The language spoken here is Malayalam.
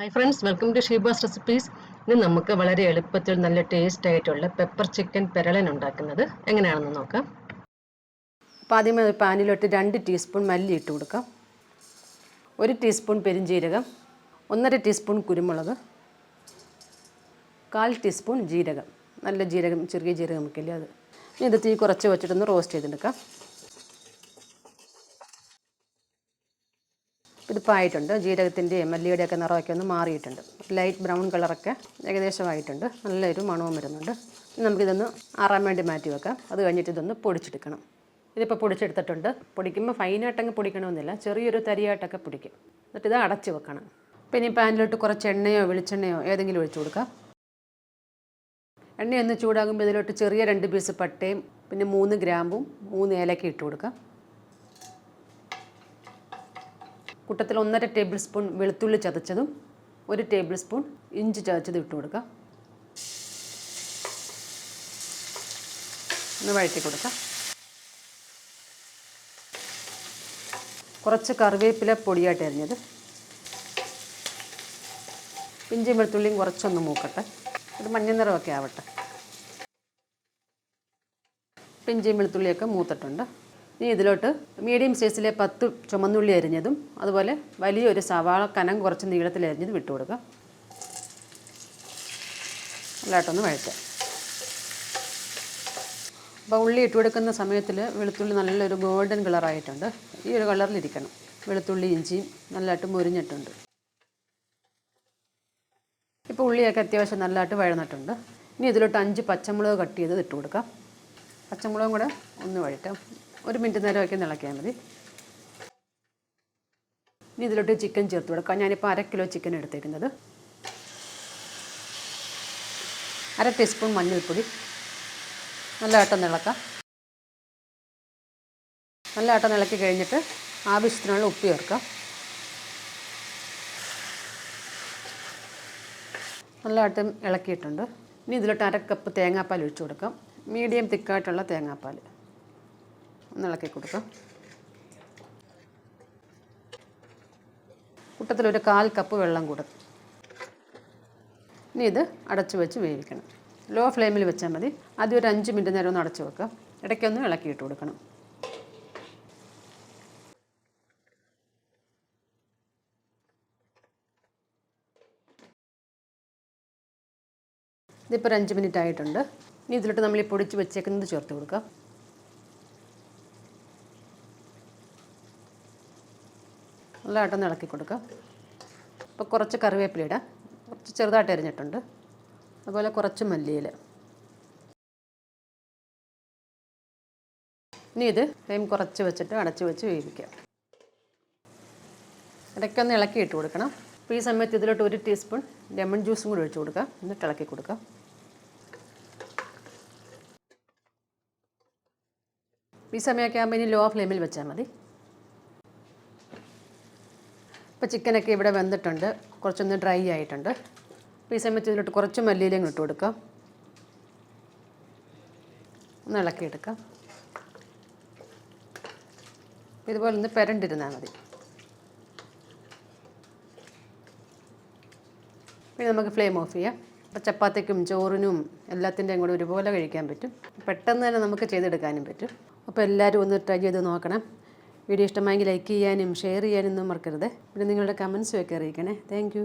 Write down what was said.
Hi friends welcome to Sheeba's recipes ഇന്ന് നമുക്ക് വളരെ എളുപ്പത്തിൽ നല്ല ടേസ്റ്റ് ആയിട്ടുള്ള പെപ്പർ ചിക്കൻ പെരളൻ ഉണ്ടാക്കുന്നത് എങ്ങനെയാണെന്ന് നോക്കാം. അപ്പോൾ ആദ്യമേ ഒരു പാനിലോട്ട് രണ്ട് ടീസ്പൂൺ മല്ലി ഇട്ട് കൊടുക്കാം. ഒരു ടീസ്പൂൺ പെരിഞ്ജീരകം ഒന്നര ടീസ്പൂൺ കുരുമുളക് കാൽ ടീസ്പൂൺ ജീരകം. നല്ല ജീരകം ചെറിയ ജീരകം ഇല്ലേ അത്. ഇനി ഇത് തീ കുറച്ച് വെച്ചിട്ടൊന്ന് റോസ്റ്റ് ചെയ്തെടുക്കാം. ഇതിപ്പോൾ ആയിട്ടുണ്ട് ജീരകത്തിന്റെയും മല്ലിയുടെ ഒക്കെ നിറമൊക്കെ ഒന്ന് മാറിയിട്ടുണ്ട്. ലൈറ്റ് ബ്രൗൺ കളറൊക്കെ ഏകദേശമായിട്ടുണ്ട്. നല്ലൊരു മണവും വരുന്നുണ്ട്. നമുക്കിതൊന്ന് ആറാൻ വേണ്ടി മാറ്റി വെക്കാം. അത് കഴിഞ്ഞിട്ട് ഇതൊന്ന് പൊടിച്ചെടുക്കണം. ഇതിപ്പോൾ പൊടിച്ചെടുത്തിട്ടുണ്ട്. പൊടിക്കുമ്പോൾ ഫൈനായിട്ടങ്ങ് പൊടിക്കണമെന്നില്ല. ചെറിയൊരു തരിയായിട്ടൊക്കെ പൊടിക്കും. എന്നിട്ട് ഇത് അടച്ച് വെക്കണം. പിന്നെ പാനിലോട്ട് കുറച്ച് എണ്ണയോ വെളിച്ചെണ്ണയോ ഏതെങ്കിലും ഒഴിച്ചു കൊടുക്കാം. എണ്ണയൊന്ന് ചൂടാകുമ്പോൾ ഇതിലോട്ട് ചെറിയ രണ്ട് പീസ് പട്ടയും പിന്നെ മൂന്ന് ഗ്രാമ്പും മൂന്ന് ഏലക്ക ഇട്ട് കൊടുക്കാം. കൂട്ടത്തിൽ ഒന്നര ടേബിൾ സ്പൂൺ വെളുത്തുള്ളി ചതച്ചതും ഒരു ടേബിൾ സ്പൂൺ ഇഞ്ചി ചതച്ചതും ഇട്ട് കൊടുക്കുക ഒന്ന് വഴറ്റി കൊടുക്കുക കുറച്ച് കറിവേപ്പില പൊടിയായിട്ട് അരിഞ്ഞത്. ഇഞ്ചിയും വെളുത്തുള്ളിയും കുറച്ചൊന്ന് മൂക്കട്ടെ. ഒരു മഞ്ഞ നിറമൊക്കെ ആവട്ടെ ഇഞ്ചിയും വെളുത്തുള്ളിയൊക്കെ മൂത്തിട്ടുണ്ട്. ഇനി ഇതിലോട്ട് മീഡിയം സൈസിലെ പത്ത് ചുമന്നുള്ളി അരിഞ്ഞതും അതുപോലെ വലിയൊരു സവാള കനം കുറച്ച് നീളത്തിൽ അരിഞ്ഞതും വിട്ടു കൊടുക്കുക. നല്ലതായിട്ടൊന്ന് വഴറ്റുക. അപ്പോൾ ഉള്ളി ഇട്ട് കൊടുക്കുന്ന സമയത്തിൽ വെളുത്തുള്ളി നല്ലൊരു ഗോൾഡൻ കളറായിട്ടുണ്ട് ഈ ഒരു കളറിലിരിക്കണം വെളുത്തുള്ളി ഇഞ്ചിയും നല്ലതായിട്ട് മുരിഞ്ഞിട്ടുണ്ട്. ഇപ്പോൾ ഉള്ളിയൊക്കെ അത്യാവശ്യം നല്ലതായിട്ട് വഴന്നിട്ടുണ്ട്. ഇനി ഇതിലോട്ട് അഞ്ച് പച്ചമുളക് കട്ട് ചെയ്ത് ഇട്ട് കൊടുക്കാം. പച്ചമുളകും കൂടെ ഒന്ന് വഴറ്റാം. ഒരു മിനിറ്റ് നേരമൊക്കെ ഇളക്കിയാൽ മതി. ഇനി ഇതിലോട്ട് ചിക്കൻ ചേർത്ത് കൊടുക്കാം. ഞാനിപ്പോൾ അര കിലോ ചിക്കൻ എടുത്തേക്കുന്നത് അര ടീസ്പൂൺ മഞ്ഞൾപ്പൊടി. നല്ലതായിട്ടൊന്ന് നല്ല നല്ലതായിട്ടൊന്ന് ഇളക്കി കഴിഞ്ഞിട്ട് ആവശ്യത്തിനുള്ള ഉപ്പ് ചേർക്കാം. നല്ല നല്ലതായിട്ടും ഇളക്കിയിട്ടുണ്ട്. ഇനി ഇതിലോട്ട് അര കപ്പ് തേങ്ങാപ്പാൽ ഒഴിച്ചു കൊടുക്കാം. മീഡിയം തിക്കായിട്ടുള്ള തേങ്ങാപ്പാൽ. ഒന്ന് ഇളക്കി കൊടുക്കാം കൂട്ടത്തിലൊരു കാൽ കപ്പ് വെള്ളം കൊടുക്കും ഇനി ഇത് അടച്ചു വെച്ച് വേവിക്കണം. ലോ ഫ്ലെയിമിൽ വെച്ചാൽ മതി. ആദ്യം ഒരു അഞ്ച് മിനിറ്റ് നേരം ഒന്ന് അടച്ചു വെക്കാം ഇടയ്ക്കൊന്ന് ഇളക്കിയിട്ട് കൊടുക്കണം. ഇതിപ്പോൾ ഒരു അഞ്ച് മിനിറ്റ് ആയിട്ടുണ്ട്. ഇനി ഇതിലോട്ട് നമ്മൾ ഈ പൊടിച്ച് വെച്ചേക്കുന്നത് ചേർത്ത് കൊടുക്കാം നല്ലതായിട്ടൊന്ന് ഇളക്കി കൊടുക്കുക. അപ്പോൾ കുറച്ച് കറിവേപ്പില ഇടാം. കുറച്ച് ചെറുതായിട്ട് അരിഞ്ഞിട്ടുണ്ട്. അതുപോലെ കുറച്ച് മല്ലിയില. ഇനി ഇത് ഫ്ലെയിം കുറച്ച് വെച്ചിട്ട് അടച്ച് വെച്ച് വേവിക്കാം ഇടയ്ക്കൊന്ന് ഇളക്കി ഇട്ട് കൊടുക്കണം. അപ്പോൾ ഈ സമയത്ത് ഇതിലോട്ട് ഒരു ടീസ്പൂൺ ലെമൺ ജ്യൂസും കൂടി ഒഴിച്ച് കൊടുക്കുക. എന്നിട്ട് ഇളക്കി കൊടുക്കുക. ഈ സമയമൊക്കെ ആകുമ്പോൾ ഇനി ലോ ഫ്ലെയിമിൽ വെച്ചാൽ മതി. ഇപ്പോൾ ചിക്കനൊക്കെ ഇവിടെ വെന്തിട്ടുണ്ട്. കുറച്ചൊന്ന് ഡ്രൈ ആയിട്ടുണ്ട്. അപ്പോൾ ഈ സമയത്ത് ഇതിലോട്ട് കുറച്ച് മല്ലിയിലും ഇട്ട് കൊടുക്കാം. ഒന്ന് ഇളക്കിയെടുക്കാം. ഇതുപോലെ ഒന്ന് പെരണ്ടിരുന്നാൽ മതി. പിന്നെ നമുക്ക് ഫ്ലെയിം ഓഫ് ചെയ്യാം. അപ്പോൾ ചപ്പാത്തിക്കും ചോറിനും എല്ലാത്തിന്റെയും കൂടെ ഒരുപോലെ കഴിക്കാൻ പറ്റും. പെട്ടെന്ന് തന്നെ നമുക്ക് ചെയ്തെടുക്കാനും പറ്റും. അപ്പോൾ എല്ലാവരും ഒന്ന് ട്രൈ ചെയ്ത് നോക്കണം. വീഡിയോ ഇഷ്ടമായെങ്കിൽ ലൈക്ക് ചെയ്യാനും ഷെയർ ചെയ്യാനും ഒന്നും മറക്കരുത്. പിന്നെ നിങ്ങളുടെ കമൻസും ഒക്കെ അറിയിക്കണേ. താങ്ക്